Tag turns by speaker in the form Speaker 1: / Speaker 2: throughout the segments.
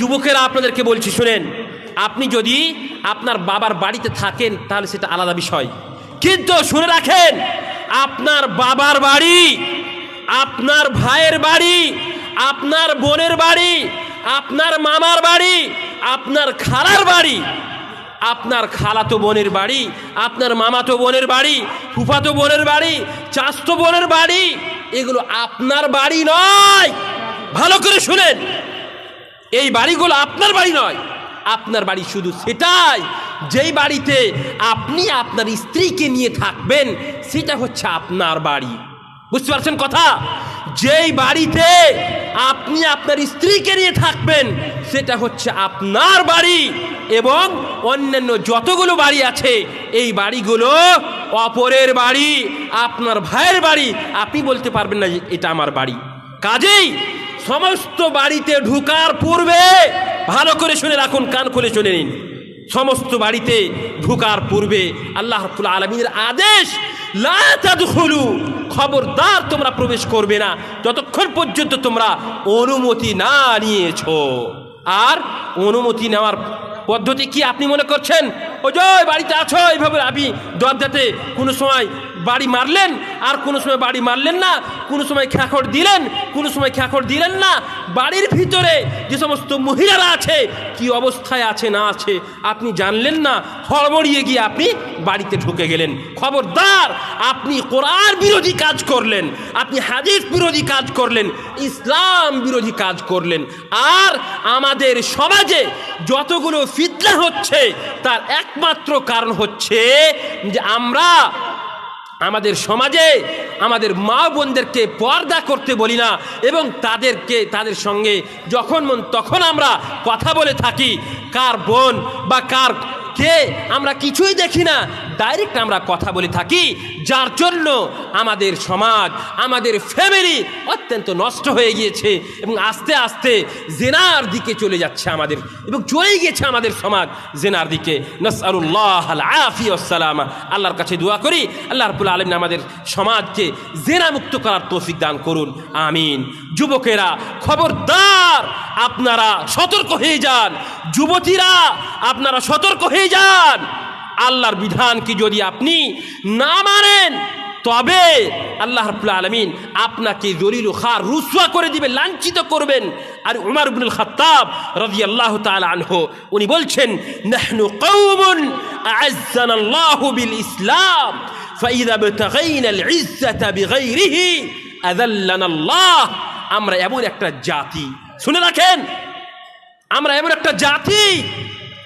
Speaker 1: যুবকেরা আপনাদেরকে বলছি, শুনেন, আপনি যদি আপনার বাবার বাড়িতে থাকেন, তাহলে সেটা আলাদা বিষয়। কিন্তু শুনে রাখেন, আপনার বাবার বাড়ি, আপনার ভাইয়ের বাড়ি, আপনার বোনের বাড়ি, আপনার মামার বাড়ি, আপনার খালার বাড়ি, আপনার খালাতো বোনের বাড়ি, আপনার মামাতো বোনের বাড়ি, ফুফাতো বোনের বাড়ি চাস্তো বোনের বাড়ি, এগুলো আপনার বাড়ি নয়। ভালো করে শুনেন। এই বাড়িগুলো আপনার বাড়ি নয়, আপনার বাড়ি শুধু সেটাই। যেই বাড়িতে আপনি আপনার স্ত্রীকে নিয়ে থাকবেন, সেটা হচ্ছে আপনার বাড়ি। বুঝতে পারছেন কথা? যেই বাড়িতে আপনি আপনার স্ত্রীকে নিয়ে থাকবেন, সেটা হচ্ছে আপনার বাড়ি এবং অন্যান্য যতগুলো বাড়ি আছে, এই বাড়িগুলো অপরের বাড়ি, আপনার ভাইয়ের বাড়ি। আপনি বলতে পারবেন না যে এটা আমার বাড়ি। কাজেই সমস্ত বাড়িতে ঢুকার পূর্বে ভালো করে শুনে রাখুন, কান খুলে শুনে নিন। সমস্ত বাড়িতে ঢুকার পূর্বে আল্লাহ রাব্বুল আলমীর আদেশ, লা তাদখুলু খবরদার তোমরা প্রবেশ করবে না। যতক্ষণ পর্যন্ত তোমরা অনুমতি না নিয়েছো। আর অনুমতি নেওয়ার পদ্ধতি কি আপনি মনে করছেন? ও জয় বাড়িতে আছো, এইভাবে আপনি দরজাতে কোনো সময় বাড়ি মারলেন, আর কোনো সময় বাড়ি মারলেন না, কোনো সময় খ্যাখড় দিলেন, কোনো সময় খ্যাখড় দিলেন না। বাড়ির ভিতরে যে সমস্ত মহিলারা আছে, কি অবস্থায় আছে, না আছে, আপনি জানলেন না? হড়বড়িয়ে গিয়ে আপনি বাড়িতে ঢুকে গেলেন। খবরদার, আপনি কোরআন বিরোধী কাজ করলেন, আপনি হাদিস বিরোধী কাজ করলেন, ইসলাম বিরোধী কাজ করলেন। আর আমাদের সমাজে যতগুলো ফিতনা হচ্ছে, তার একমাত্র কারণ হচ্ছে যে আমরা আমাদের সমাজে আমাদের মা বোনদেরকে পর্দা করতে বলি না এবং তাদেরকে, তাদের সঙ্গে যখন মন তখন আমরা কথা বলে থাকি, কার বোন বা কার কে, আমরা কিছুই দেখি না। ডাইরেক্ট আমরা কথা বলে থাকি, যার জন্য আমাদের সমাজ, আমাদের ফ্যামিলি অত্যন্ত নষ্ট হয়ে গিয়েছে এবং আস্তে আস্তে জেনার দিকে চলে যাচ্ছে আমাদের এবং চলে গিয়েছে আমাদের সমাজ জেনার দিকে। নসআলুল্লাহ আফি আসসালামা আল্লাহর কাছে দোয়া করি, আল্লাহ রবুল আলমিন আমাদের সমাজকে জেনা মুক্ত করার তৌফিক দান করুন, আমিন। যুবকেরা, খবরদার, আপনারা সতর্ক হয়ে যান। যুবতীরা, আপনারা সতর্ক হয়ে যান। আল্লাহর বিধান কি যদি আপনি না মানেন তবে আল্লাহ রব্লা আলমিন আপনাকে দলিল খার রুসুয়া করে দিবে লাঞ্ছিত করবেন আর উমার ইবনুল খাত্তাব রাজি আল্লাহ আনহু উনি বলছেন নাহনু কৌমুন আজ্জান আল্লাহ বিল ইসলাম فإذا ابتغينا العزة بغيره أذلنا الله আমরা এমন একটা জাতি শুনে রাখেন আমরা এমন একটা জাতি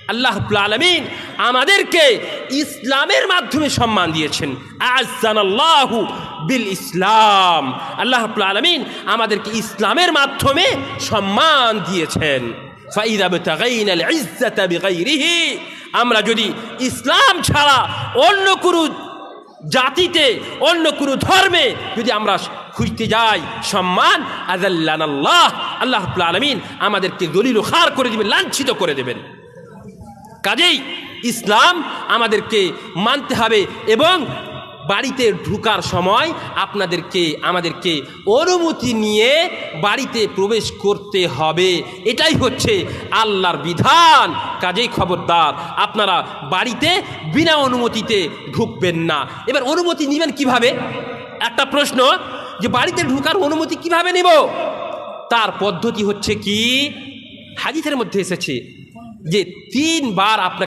Speaker 1: আল্লাহ আলমিন আমাদেরকে ইসলামের মাধ্যমে সম্মান দিয়েছেন। আজান আল্লাহু বিল ইসলাম। আল্লাহ আলমিন আমাদেরকে ইসলামের মাধ্যমে সম্মান দিয়েছেন। আমরা যদি ইসলাম ছাড়া অন্য কোনো জাতিতে, অন্য কোনো ধর্মে যদি আমরা খুঁজতে যাই, সম্মান আজাল্লান আল্লাহ আল্লাহ আলমিন আমাদেরকে দলিল খার করে দেবেন, লাঞ্ছিত করে দেবেন। কাজেই ইসলাম আমাদেরকে মানতে হবে এবং বাড়িতে ঢুকার সময় আপনাদেরকে, আমাদেরকে অনুমতি নিয়ে বাড়িতে প্রবেশ করতে হবে। এটাই হচ্ছে আল্লাহর বিধান। কাজেই খবরদার, আপনারা বাড়িতে বিনা অনুমতিতে ঢুকবেন না। এবার অনুমতি নেবেন কীভাবে? একটা প্রশ্ন, যে বাড়িতে ঢুকার অনুমতি কীভাবে নেব? তার পদ্ধতি হচ্ছে কি? হাদিসের মধ্যে এসেছে যে তিনবার আপনাকে